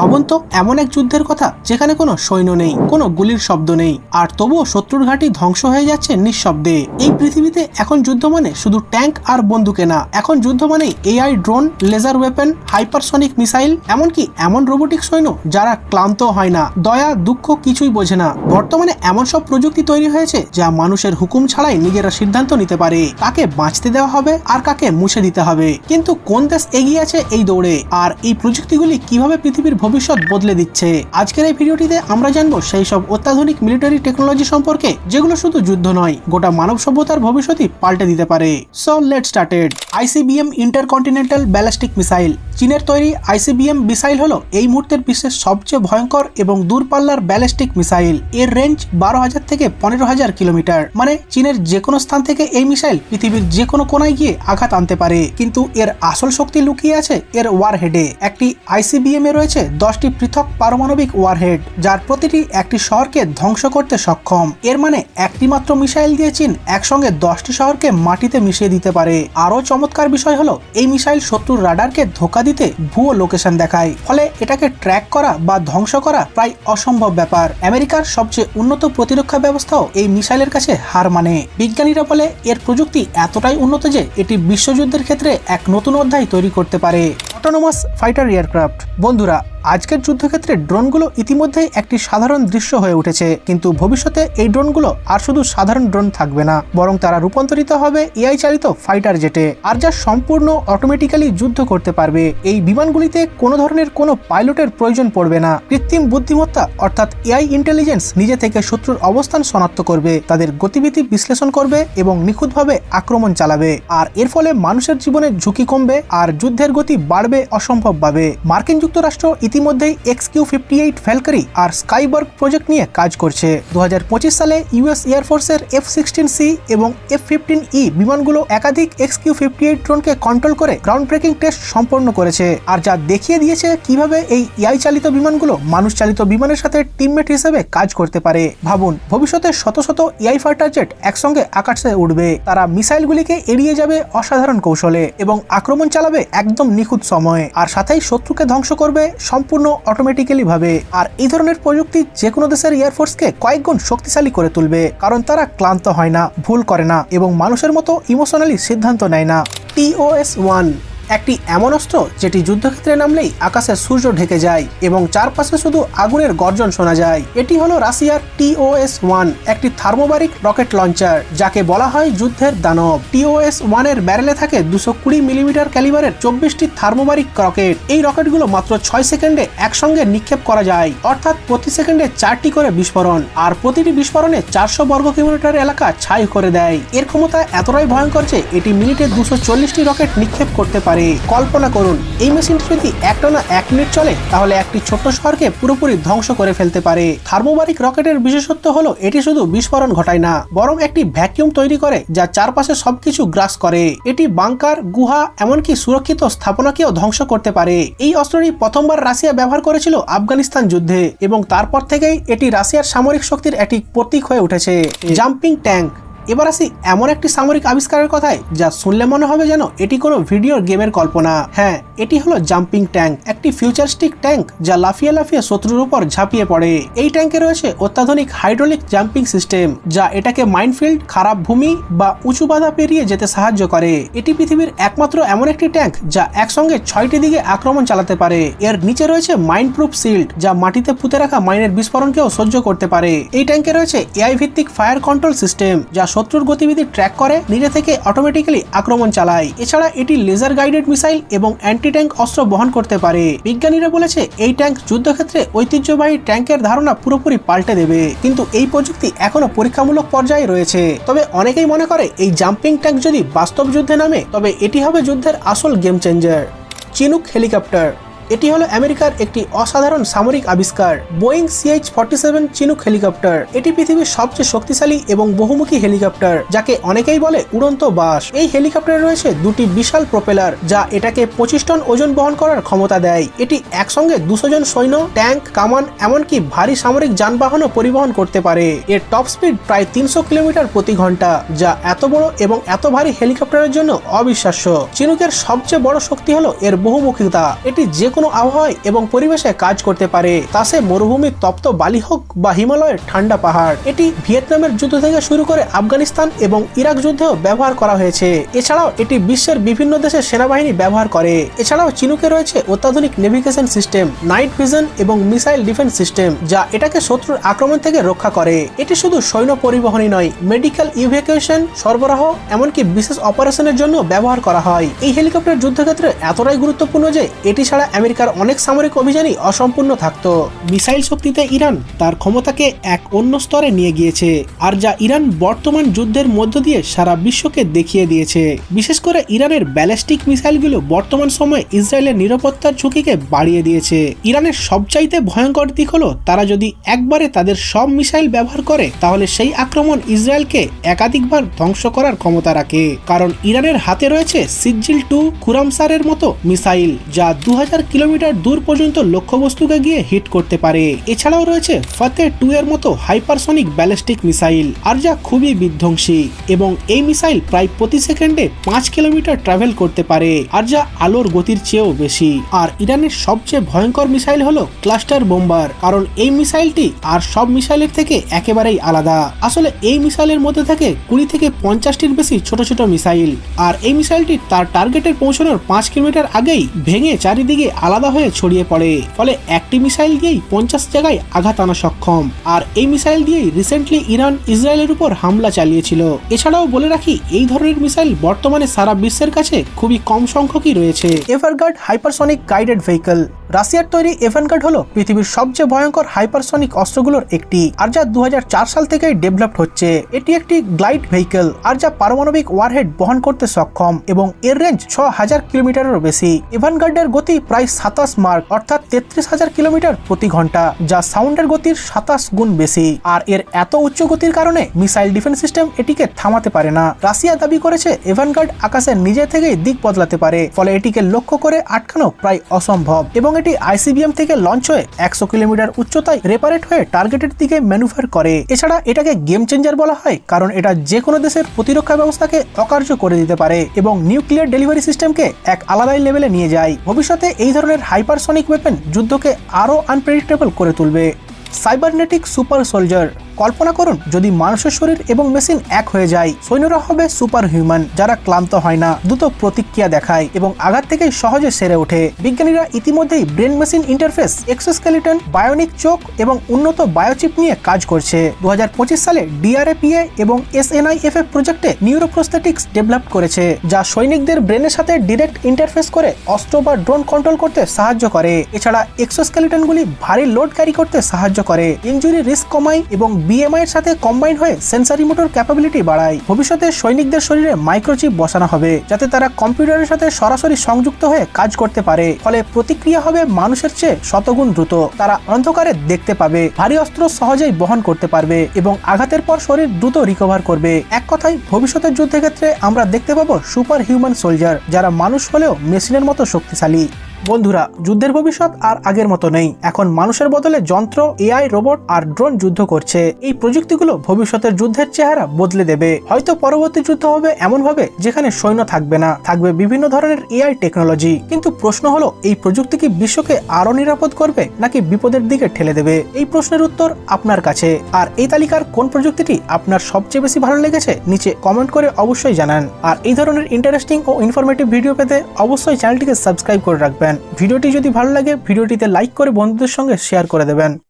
ভাবুন তো এমন এক যুদ্ধের কথা যেখানে কোনো সৈন্য নেই, কোনো গুলির শব্দ নেই, আর তবুও শত্রুর ঘাঁটি ধ্বংস হয়ে যাচ্ছে নিঃশব্দে। এই পৃথিবীতে এখন যুদ্ধ মানে শুধু ট্যাঙ্ক আর বন্দুকে না, এখন যুদ্ধ মানে AI, drone, laser weapon, hypersonic missile, এমনকি এমন রোবোটিক সৈন্য যারা ক্লান্ত হয় না, দয়া, দুঃখ কিছুই বোঝে না। বর্তমানে এমন সব প্রযুক্তি তৈরি হয়েছে যা মানুষের হুকুম ছাড়াই নিজেরা সিদ্ধান্ত নিতে পারে, কাকে বাঁচতে দেওয়া হবে আর কাকে মুছে দিতে হবে। কিন্তু কোন দেশ এগিয়ে আছে এই দৌড়ে? আর এই প্রযুক্তিগুলি কীভাবে পৃথিবীর ভবিষ্যৎ বদলে দিচ্ছে। আজকের এই ভিডিওটিতে আমরা জানব সেই সব অত্যাধুনিক মিলিটারি টেকনোলজি সম্পর্কে, যেগুলো শুধু যুদ্ধ নয়, গোটা মানব সভ্যতার ভবিষ্যৎই পাল্টে দিতে পারে। So let started ICBM intercontinental ballistic missile চীনের তৈরি আইসিবিএম মিসাইল হলো এই মুহূর্তের বিশ্বের সবচেয়ে ভয়ঙ্কর এবং দূরপাল্লার ব্যালিস্টিক মিসাইল এর রেঞ্জ বারো হাজার থেকে পনেরো হাজার কিলোমিটার। মানে চীনের যে কোনো স্থান থেকে এই মিসাইল পৃথিবীর যে কোনো কোনায় গিয়ে আঘাত আনতে পারে। কিন্তু এর আসল শক্তি লুকিয়ে আছে এর ওয়ারহেডে একটি আইসিবিএম এ রয়েছে দশটি পৃথক পারমাণবিক ওয়ারহেড, যার প্রতিটি একটি শহরকে ধ্বংস করতে সক্ষম। এর মানে একটি মাত্র মিসাইল দিয়ে চীন একসঙ্গে দশটি শহরকে মাটিতে মিশিয়ে দিতে পারে। আরও চমৎকার বিষয় হলো, এই মিসাইল শত্রুর রাডারকে ধোকা দিতে ভুয়ো লোকেশন দেখায়। ফলে এটাকে ট্র্যাক করা বা ধ্বংস করা প্রায় অসম্ভব ব্যাপার। আমেরিকার সবচেয়ে উন্নত প্রতিরক্ষা ব্যবস্থাও এই মিসাইলের কাছে হার মানে। বিজ্ঞানীরা বলে, এর প্রযুক্তি এতটাই উন্নত যে এটি বিশ্বযুদ্ধের ক্ষেত্রে এক নতুন অধ্যায় তৈরি করতে পারে। Autonomous fighter aircraft. বন্ধুরা আজকের যুদ্ধক্ষেত্রে ড্রোনগুলো ইতিমধ্যেই একটি সাধারণ দৃশ্য হয়ে উঠেছে, কিন্তু ভবিষ্যতে এই ড্রোনগুলো আর শুধু সাধারণ ড্রোন থাকবে না, বরং তারা রূপান্তরিত হবে এআই চালিত ফাইটার জেটে, আর যা সম্পূর্ণ অটোমেটিক্যালি যুদ্ধ করতে পারবে। এই বিমানগুলিতে কোনো ধরনের কোনো পাইলটের প্রয়োজন পড়বে না। কৃত্রিম বুদ্ধিমত্তা, অর্থাৎ এআই ইন্টেলিজেন্স নিজে থেকে শত্রুর অবস্থান শনাক্ত করবে, তাদের গতিবিধি বিশ্লেষণ করবে এবং নিখুঁতভাবে আক্রমণ চালাবে। আর এর ফলে মানুষের জীবনের ঝুঁকি কমবে, আর যুদ্ধের গতি বাড়বে অসম্ভবভাবে। মার্কিন যুক্তরাষ্ট্র ইতিমধ্যেই X Q fifty eight Valkyrie আর স্কাইবার্গ প্রজেক্ট নিয়ে কাজ করছে। দু হাজার পঁচিশ সালে ইউএস এয়ারফোর্সের এফ সিক্সটিন সি এবং এফ ফিফটিন ই বিমানগুলো একাধিক এক্স কিউ ফিফটি এইট ড্রোনকে কন্ট্রোল করে গ্রাউন্ড ব্রেকিং টেস্ট সম্পন্ন করেছে আর যা দেখিয়ে দিয়েছে কীভাবে এই এআই চালিত বিমানগুলো মানুষ চালিত বিমানের সাথে টিমমেট হিসেবে কাজ করতে পারে। ভাবুন, ভবিষ্যতে শত শত এআই ফাইটার জেট একসঙ্গে আকাশে উঠবে তারা মিসাইলগুলিকে এড়িয়ে যাবে অসাধারণ কৌশলে এবং আক্রমণ চালাবে একদম নিখুঁত সময়ে। আর সাথেই শত্রুকে ধ্বংস করবে সম্পূর্ণ অটোমেটিক্যালি ভাবে আর এই ধরনের প্রযুক্তি যে কোনো দেশের এয়ারফোর্সকে কয়েকগুণ শক্তিশালী করে তুলবে, কারণ তারা ক্লান্ত হয় না, ভুল করে না এবং মানুষের মতো ইমোশনালি সিদ্ধান্ত নেয় না। টিওএস ওয়ান একটি এমন অস্ত্র যেটি যুদ্ধক্ষেত্রে নামলেই আকাশে সূর্য ঢেকে যায় এবং চারপাশে শুধু আগুনের গর্জন শোনা যায়। এটি হলো রাশিয়ার টিওএস ওয়ান, একটি থার্মোবারিক রকেট লঞ্চার, যাকে বলা হয় যুদ্ধের দানব। টিওএস ওয়ানের ব্যারেলে থাকে দুশো কুড়ি মিলিমিটার ক্যালিবারের চব্বিশটি থার্মোবারিক রকেট। এই রকেটগুলো মাত্র ছয় সেকেন্ডে একসঙ্গে নিক্ষেপ করা যায়, অর্থাৎ প্রতি সেকেন্ডে চারটি করে বিস্ফোরণ, আর প্রতিটি বিস্ফোরণে চারশো বর্গ কিলোমিটার এলাকা ছাই করে দেয়। এর ক্ষমতা এতটাই ভয়ঙ্কর যে এটি মিনিটে দুশো চল্লিশটি রকেট নিক্ষেপ করতে পারে। কল্পনা করুন, এই মেশিনটি যদি একটানা এক মিনিট চলে, তাহলে একটি ছোট্ট শহরকে পুরোপুরি ধ্বংস করে ফেলতে পারে। থার্মোবারিক রকেটের বিশেষত্ব হলো, এটি শুধু বিস্ফোরণ ঘটায় না, বরং একটি ভ্যাকিউম তৈরি করে, যা চারপাশে সবকিছু গ্রাস করে। এটি বাংকার, গুহা, এমনকি সুরক্ষিত স্থাপনাকেও ধ্বংস করতে পারে। এই অস্ত্রটি প্রথমবার রাশিয়া ব্যবহার করেছিল আফগানিস্তান যুদ্ধে, এবং তারপর থেকেই এটি রাশিয়ার সামরিক শক্তির একটি প্রতীক হয়ে উঠেছে। জাম্পিং ট্যাঙ্ক এবার আসি এমন একটি সামরিক আবিষ্কারের কথায় যা শুনলে মনে হবে যেন এটি কোনো ভিডিও গেমের কল্পনা। হ্যাঁ এটি হলো জাম্পিং ট্যাঙ্ক, একটি ফিউচারিস্টিক ট্যাঙ্ক যা লাফিয়ে লাফিয়ে শত্রুর উপর ঝাঁপিয়ে পড়ে। এই ট্যাঙ্কে রয়েছে অত্যাধুনিক হাইড্রোলিক জাম্পিং সিস্টেম যা এটাকে মাইনফিল্ড, খারাপ ভূমি বা উঁচু বাধা পেরিয়ে যেতে সাহায্য করে। এটি পৃথিবীর একমাত্র এমন একটি ট্যাঙ্ক যা একসঙ্গে ছয়টি দিকে আক্রমণ চালাতে পারে। এর নিচে রয়েছে মাইন প্রুফ শিল্ড যা মাটিতে পুঁতে রাখা মাইনের বিস্ফোরণকেও সহ্য করতে পারে। এই ট্যাঙ্কে রয়েছে এআই ভিত্তিক ফায়ার কন্ট্রোল সিস্টেম যা শত্রুর গতিবিধি ট্র্যাক করে, নিজে থেকে অটোমেটিক্যালি আক্রমণ চালায়। এছাড়া এটি লেজার গাইডেড মিসাইল এবং অ্যান্টি ট্যাঙ্ক অস্ত্র বহন করতে পারে। বিজ্ঞানীরা বলেছে, এই ট্যাঙ্ক যুদ্ধক্ষেত্রে ঐতিহ্যবাহী ট্যাঙ্কের ধারণা পুরোপুরি পাল্টে দেবে। কিন্তু এই প্রযুক্তি এখনও পরীক্ষামূলক পর্যায়ে রয়েছে। তবে অনেকেই মনে করে, এই জাম্পিং ট্যাঙ্ক যদি বাস্তব যুদ্ধে নামে, তবে এটি হবে যুদ্ধের আসল গেম চেঞ্জার চিনুক হেলিকপ্টার এটি হলো আমেরিকার একটি অসাধারণ সামরিক আবিষ্কার। Boeing CH forty seven Chinook helicopter. এটি পৃথিবীর সবচেয়ে শক্তিশালী এবং বহুমুখী হেলিকপ্টার, যাকে অনেকেই বলে উড়ন্ত বাস। এই হেলিকপ্টারে রয়েছে দুটি বিশাল প্রোপেলার, যা এটাকে পঁচিশ টন ওজন বহন করার ক্ষমতা দেয়। এটি একসঙ্গে দুশো জন সৈন্য, ট্যাঙ্ক, কামান, এমনকি ভারী সামরিক যানবাহনও পরিবহন করতে পারে। এর টপ স্পিড প্রায় তিনশো কিলোমিটার প্রতি ঘণ্টা, যা এত বড় এবং এত ভারী হেলিকপ্টারের জন্য অবিশ্বাস্য। চিনুকের সবচেয়ে বড় শক্তি হলো এর বহুমুখিতা। এটি যে কোনো কোনো আবহাওয়ায় এবং পরিবেশে কাজ করতে পারে, তা সে মরুভূমির তপ্ত বালি হোক বা হিমালয়ের ঠান্ডা পাহাড়। এটি ভিয়েতনামের যুদ্ধ থেকে শুরু করে আফগানিস্তান এবং ইরাক যুদ্ধেও ব্যবহার করা হয়েছে। এছাড়াও এটি বিশ্বের বিভিন্ন দেশের সেনাবাহিনী ব্যবহার করে। এছাড়াও চিনুকে রয়েছে অত্যাধুনিক নেভিগেশন সিস্টেম নাইট ভিশন এবং মিসাইল ডিফেন্স সিস্টেম যা এটাকে শত্রুর আক্রমণ থেকে রক্ষা করে। এটি শুধু সৈন্য পরিবহনই নয় মেডিকেল ইভ্যাকুয়েশন সরবরাহ, এমনকি বিশেষ অপারেশনের জন্য ব্যবহার করা হয়। এই হেলিকপ্টার যুদ্ধক্ষেত্রে এতটাই গুরুত্বপূর্ণ যে, এটি ছাড়া আমেরিকার অনেক সামরিক অভিযানই অসম্পূর্ণ থাকতো। মিসাইল শক্তিতে ইরান তার ক্ষমতাকে এক অন্য স্তরে নিয়ে গিয়েছে, আর যা ইরান বর্তমান যুদ্ধের মধ্য দিয়ে সারা বিশ্বকে দেখিয়ে দিয়েছে। বিশেষ করে ইরানের ব্যালিস্টিক মিসাইলগুলো বর্তমান সময়ে ইসরায়েলের নিরাপত্তার ঝুঁকিকে বাড়িয়ে দিয়েছে। ইরানের সবচাইতে ভয়ঙ্কর দিক হলো, তারা যদি একবারে তাদের সব মিসাইল ব্যবহার করে, তাহলে সেই আক্রমণ ইসরায়েলকে একাধিকবার ধ্বংস করার ক্ষমতা রাখে। কারণ ইরানের হাতে রয়েছে সিজিল টু কুরামসারের মতো মিসাইল, যা দু হাজার কিলোমিটার দূর পর্যন্ত লক্ষ্যবস্তুকে গিয়ে হিট করতে পারে। এছাড়াও রয়েছে ফতে টু এর মতো হাইপারসনিক ব্যালিস্টিক মিসাইল আর যা খুবই বিধ্বংসী, এবং এই মিসাইল প্রায় প্রতি সেকেন্ডে পাঁচ কিলোমিটার ট্রাভেল করতে পারে, আর যা আলোর গতির চেয়েও বেশি। আর ইরানের সবচেয়ে ভয়ঙ্কর মিসাইল হলো ক্লাস্টার বোম্বার কারণ এই মিসাইলটি আর সব মিসাইলের থেকে একেবারেই আলাদা। আসলে এই মিসাইলের মধ্যে থাকে কুড়ি থেকে পঞ্চাশটির বেশি ছোট ছোট মিসাইল আর এই মিসাইলটি তার টার্গেটে পৌঁছানোর পাঁচ কিলোমিটার আগেই ভেঙে চারিদিকে আলাদা হয়ে ছড়িয়ে পড়ে। ফলে একটি মিসাইল দিয়েই পঞ্চাশ জায়গায় আঘাত আনা সক্ষম। আর এই মিসাইল দিয়েই রিসেন্টলি ইরান ইসরায়েলের উপর হামলা চালিয়েছিল। এছাড়াও বলে রাখি, এই ধরনের মিসাইল বর্তমানে সারা বিশ্বের কাছে খুবই কম সংখ্যকই রয়েছে। Avangard hypersonic guided vehicle. রাশিয়ার তৈরি এভানগার্ড হলো পৃথিবীর সবচেয়ে ভয়ঙ্কর হাইপারসনিক অস্ত্রগুলোর একটি, আর যা দু হাজার চার সাল থেকেই ডেভেলপড হচ্ছে। এটি একটি গ্লাইড ভেহিকল, আর যা পারমাণবিক ওয়ারহেড বহন করতে সক্ষম, এবং এর রেঞ্জ ছ হাজার কিলোমিটারেরও বেশি। এভানগার্ডের গতি প্রায় সাতাশ মার্ক, অর্থাৎ তেত্রিশ হাজার কিলোমিটার প্রতি ঘণ্টা, যা সাউন্ডের গতির সাতাশ গুণ বেশি। আর এর এত উচ্চ গতির কারণে মিসাইল ডিফেন্স সিস্টেম এটিকে থামাতে পারে না। রাশিয়া দাবি করেছে এভানগার্ড আকাশে নিজে থেকেই দিক বদলাতে পারে, ফলে এটিকে লক্ষ্য করে আটকানো প্রায় অসম্ভব। এবং এটি আইসিবিএম থেকে লঞ্চ হয়ে একশো কিলোমিটার উচ্চতায় রেপারেট হয়ে টার্গেটের দিকে ম্যানুফার করে। এছাড়া এটাকে গেম চেঞ্জার বলা হয়, কারণ এটা যে কোনো দেশের প্রতিরক্ষা ব্যবস্থাকে অকার্য করে দিতে পারে এবং নিউক্লিয়ার ডেলিভারি সিস্টেমকে এক আলাদাই লেভেলে নিয়ে যায়। ভবিষ্যতে এই ধরনের হাইপারসনিক ওয়েপেন যুদ্ধকে আরও আনপ্রেডিক্টেবল করে তুলবে। সাইবারনেটিক সুপার সোলজার কল্পনা করুন, যদি মানুষের শরীর এবং মেশিন এক হয়ে যায়, সৈন্যরা হবে সুপার হিউম্যান যারা ক্লান্ত হয় না, দ্রুত প্রতিক্রিয়া দেখায় এবং আঘাত থেকেই সহজে সেরে ওঠে। বিজ্ঞানীরা ইতিমধ্যেই brain machine interface, exoskeleton, bionic চোখ এবং উন্নত বায়োচিপ নিয়ে কাজ করছে। দু হাজার পঁচিশ সালে ডিআরএপিএ এবং এসএনআইএফ প্রজেক্টে নিউরোপ্রোস্থেটিক্স ডেভেলপ করেছে, যা সৈনিকদের ব্রেনের সাথে ডিরেক্ট ইন্টারফেস করে অস্ত্র বা ড্রোন কন্ট্রোল করতে সাহায্য করে। এছাড়া এক্সোস্কেলিটনগুলি ভারী লোড ক্যারি করতে সাহায্য করে। ইঞ্জুরি রিস্ক কমায় এবং বিএমআই এর সাথে কম্বাইন হয়ে সেন্সারি মোটর ক্যাপাবিলিটি বাড়ায়। ভবিষ্যতে সৈনিকদের শরীরে মাইক্রোচিপ বসানো হবে, যাতে তারা কম্পিউটারের সাথে সরাসরি সংযুক্ত হয়ে কাজ করতে পারে। ফলে প্রতিক্রিয়া হবে মানুষের চেয়ে শতগুণ দ্রুত। তারা অন্ধকারে দেখতে পাবে, ভারী অস্ত্র সহজেই বহন করতে পারবে এবং আঘাতের পর শরীর দ্রুত রিকভার করবে। এক কথায়, ভবিষ্যতের যুদ্ধের ক্ষেত্রে আমরা দেখতে পাবো সুপার হিউম্যান সোলজার যারা মানুষ হলেও মেশিনের মতো শক্তিশালী। বন্ধুরা, যুদ্ধের ভবিষ্যৎ আর আগের মতো নেই। এখন মানুষের বদলে যন্ত্র, এআই, রোবট আর ড্রোন যুদ্ধ করছে। এই প্রযুক্তিগুলো ভবিষ্যতের যুদ্ধের চেহারা বদলে দেবে। হয়তো পরবর্তী যুদ্ধ হবে এমন ভাবে যেখানে সৈন্য থাকবে না। থাকবে বিভিন্ন ধরনের এআই টেকনোলজি। কিন্তু প্রশ্ন হলো, এই প্রযুক্তি কি বিশ্বকে আরও নিরাপদ করবে নাকি বিপদের দিকে ঠেলে দেবে? এই প্রশ্নের উত্তর আপনার কাছে। আর এই তালিকার কোন প্রযুক্তিটি আপনার সবচেয়ে বেশি ভালো লেগেছে নিচে কমেন্ট করে অবশ্যই জানান। আর এই ধরনের ইন্টারেস্টিং ও ইনফরমেটিভ ভিডিও পেতে অবশ্যই চ্যানেলটিকে সাবস্ক্রাইব করে রাখবেন। ভিডিওটি যদি ভালো লাগে ভিডিওটিতে লাইক করে বন্ধুদের সঙ্গে শেয়ার করে দেবেন।